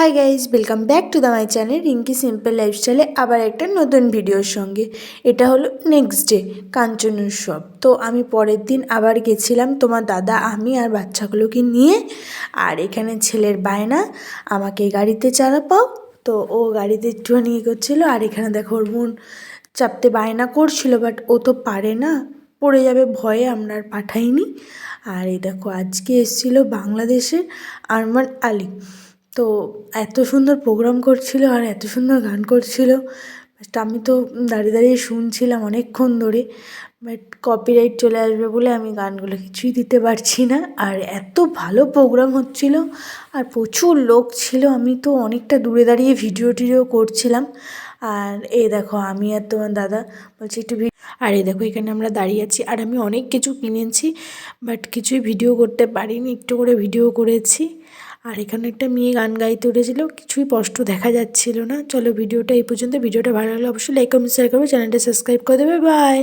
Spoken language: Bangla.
Hi guys welcome back to the my channel Rinki simple লাইফস্টাইলে আবার একটা নতুন ভিডিওর সঙ্গে। এটা হলো নেক্সট ডে কাঞ্চন উৎসব। তো আমি পরের দিন আবার গেছিলাম তোমার দাদা, আমি আর বাচ্চাগুলোকে নিয়ে। আর এখানে ছেলের বায়না, আমাকে গাড়িতে চালাপাও তো ও গাড়িতে একটুখানি ইয়ে করছিল আর এখানে দেখো ওর মন চাপতে বায়না করছিল বাট ও তো পারে না। পড়ে যাবে ভয়ে, আমরা আর পাঠাইনি। আর এই দেখো, আজকে এসেছিল বাংলাদেশের আরমান আলী। তো এত সুন্দর প্রোগ্রাম করছিল আর এত সুন্দর গান করছিল। বাট আমি তো দাঁড়িয়ে দাঁড়িয়ে শুনছিলাম অনেকক্ষণ ধরে। বাট কপিরাইট চলে আসবে বলে আমি গানগুলো কিছুই দিতে পারছি না। আর এত ভালো প্রোগ্রাম হচ্ছিল আর প্রচুর লোক ছিল। আমি তো অনেকটা দূরে দাঁড়িয়ে ভিডিও টিডিও করছিলাম। আর এই দেখো, আমি আর তোমার দাদা বলছি একটু আর এই দেখো, এখানে আমরা দাঁড়িয়ে আছি। আর আমি অনেক কিছু কিনেছি বাট কিছুই ভিডিও করতে পারিনি। একটু করে ভিডিও করেছি। আর এখানে একটা মেয়ে গান গাইতে উঠেছিল, কিছুই স্পষ্ট দেখা যাচ্ছিল না। চলো ভিডিওটা এই পর্যন্ত। ভিডিওটা ভালো লাগলে অবশ্যই লাইক কমেন্ট শেয়ার করবে। চ্যানেলটা সাবস্ক্রাইব করে দেবে। বাই